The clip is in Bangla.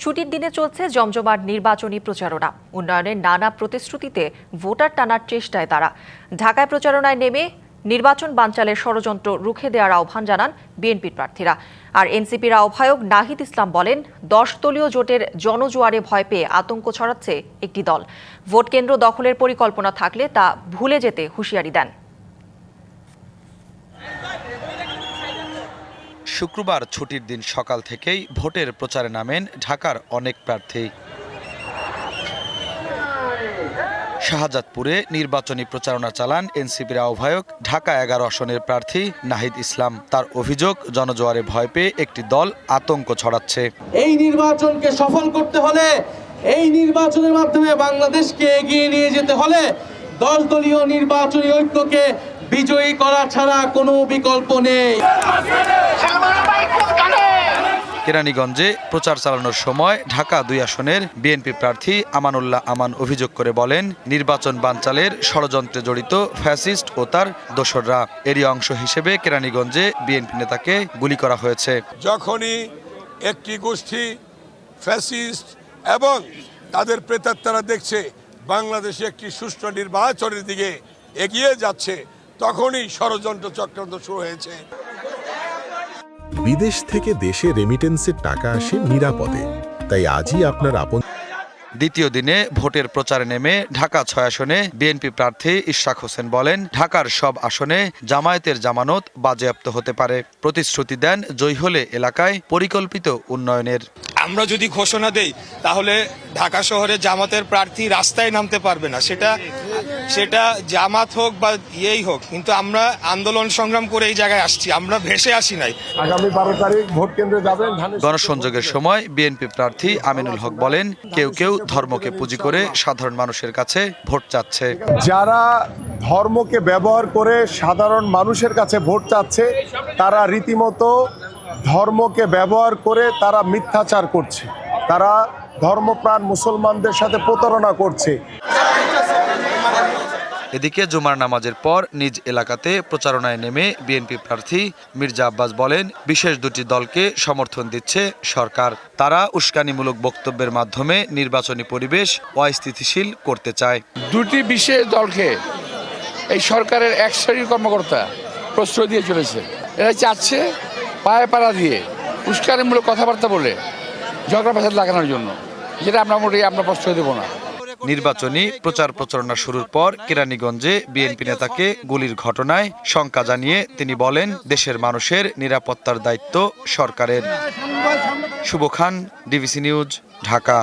ছুটির দিনে চলছে জমজমাট নির্বাচনী প্রচারণা। উন্নয়নের নানা প্রতিশ্রুতিতে ভোটার টানার চেষ্টায় তারা। ঢাকায় প্রচারণায় নেমে নির্বাচন বানচালের ষড়যন্ত্র রুখে দেওয়ার আহ্বান জানান বিএনপির প্রার্থীরা। আর এনসিপির আহ্বায়ক নাহিদ ইসলাম বলেন, দশ দলীয় জোটের জনজোয়ারে ভয় পেয়ে আতঙ্ক ছড়াচ্ছে একটি দল। ভোট কেন্দ্র দখলের পরিকল্পনা থাকলে তা ভুলে যেতে হুঁশিয়ারি দেন। শুক্রবার ছুটির দিন সকাল থেকেই ভোটের প্রচারে নামেন ঢাকার অনেক প্রার্থী। শাহজাদপুরে নির্বাচনী প্রচারণা চালান এনসিপির আহ্বায়ক, ঢাকা এগারো আসনের প্রার্থী নাহিদ ইসলাম। তার অভিযোগ, জনজোয়ারে ভয় পেয়ে একটি দল আতঙ্ক ছড়াচ্ছে। এই নির্বাচনকে সফল করতে হলে, এই নির্বাচনের মাধ্যমে বাংলাদেশকে এগিয়ে নিয়ে যেতে হলে দশ দলীয় নির্বাচনী ঐক্যকে বিজয়ী করা ছাড়া কোনো বিকল্প নেই। কেরানীগঞ্জে প্রচার চালানোর সময় ঢাকা দুই আসনের বিএনপি প্রার্থী আমানুল্লাহ আমান অভিযোগ করে বলেন নির্বাচন বানচালের ষড়যন্ত্রে জড়িত ফ্যাসিস্ট ও তার দোসররা। এরই অংশ হিসেবে কেরানীগঞ্জে বিএনপি নেতাকে গুলি করা হয়েছে। যখনই একটি গোষ্ঠী ফ্যাসিস্ট এবং তাদের প্রেতাত্মারা দেখছে বাংলাদেশে একটি সুষ্ঠু নির্বাচনের দিকে এগিয়ে যাচ্ছে তখনই ষড়যন্ত্র চক্রান্ত শুরু হয়েছে। বিদেশ থেকে দেশে রেমিটেন্সের টাকা আসে নিরাপদে। তাই আজই আপনার আপন দ্বিতীয় দিনে ভোটের প্রচারে নেমে ঢাকা ছয় আসনে বিএনপি প্রার্থী ইশরাক হোসেন বলেন ঢাকার সব আসনে জামায়াতের জামানত বাজেয়াপ্ত হতে পারে। প্রতিশ্রুতি দেন জয়ী হলে এলাকায় পরিকল্পিত উন্নয়নের। আমরা যদি ঘোষণা দেই তাহলে ঢাকা শহরে জামাতের প্রার্থী রাস্তায় নামতে পারবে না। সেটা সেটা জামাত হোক বা ইয়েই হোক কিন্তু আমরা আন্দোলন সংগ্রাম করে এই জায়গায় আসছি আমরা ভেসে আসি নাই। আগামী বারো তারিখ ভোট কেন্দ্রে যাবেন গণসংযোগের সময় বিএনপি প্রার্থী আমিনুল হক বলেন কেউ কেউ ধর্মকে পুঁজি করে সাধারণ মানুষের কাছে ভোট চাচ্ছে। যারা ধর্মকে ব্যবহার করে সাধারণ মানুষের কাছে ভোট চাচ্ছে তারা রীতিমতো ধর্মকে ব্যবহার করে তারা মিথ্যাচার করছে। তারা ধর্মপ্রাণ মুসলমানদের সাথে প্রতারণা করছে। এদিকে জুমার নামাজের পর নিজ এলাকাতে প্রচারণায় নেমে বিএনপি প্রার্থী মির্জা আব্বাস বলেন, বিশেষ দুটি দলকে সমর্থন দিচ্ছে সরকার। তারা উস্কানিমূলক বক্তব্যের মাধ্যমে নির্বাচনী পরিবেশ অস্থিতিশীল করতে চায়। দুটি বিশেষ দলকে এই সরকারের এক শ্রেণির কর্মকর্তা প্রশ্রয় দিয়ে চলেছে। এরা চাচ্ছে পায়ে পাড়া দিয়ে উস্কানিমূলক কথাবার্তা বলে ঝগড়া ফেসাদ লাগানোর জন্য। যেটা আমরা মোটেই আমরা প্রশ্রয় দেবো না। নির্বাচনী প্রচার প্রচারণা শুরুর পর কেরানীগঞ্জে বিএনপি নেতাকে গুলির ঘটনায় শঙ্কা জানিয়ে তিনি বলেন, দেশের মানুষের নিরাপত্তার দায়িত্ব সরকারের। Shubho Khan, DBC news, Dhaka.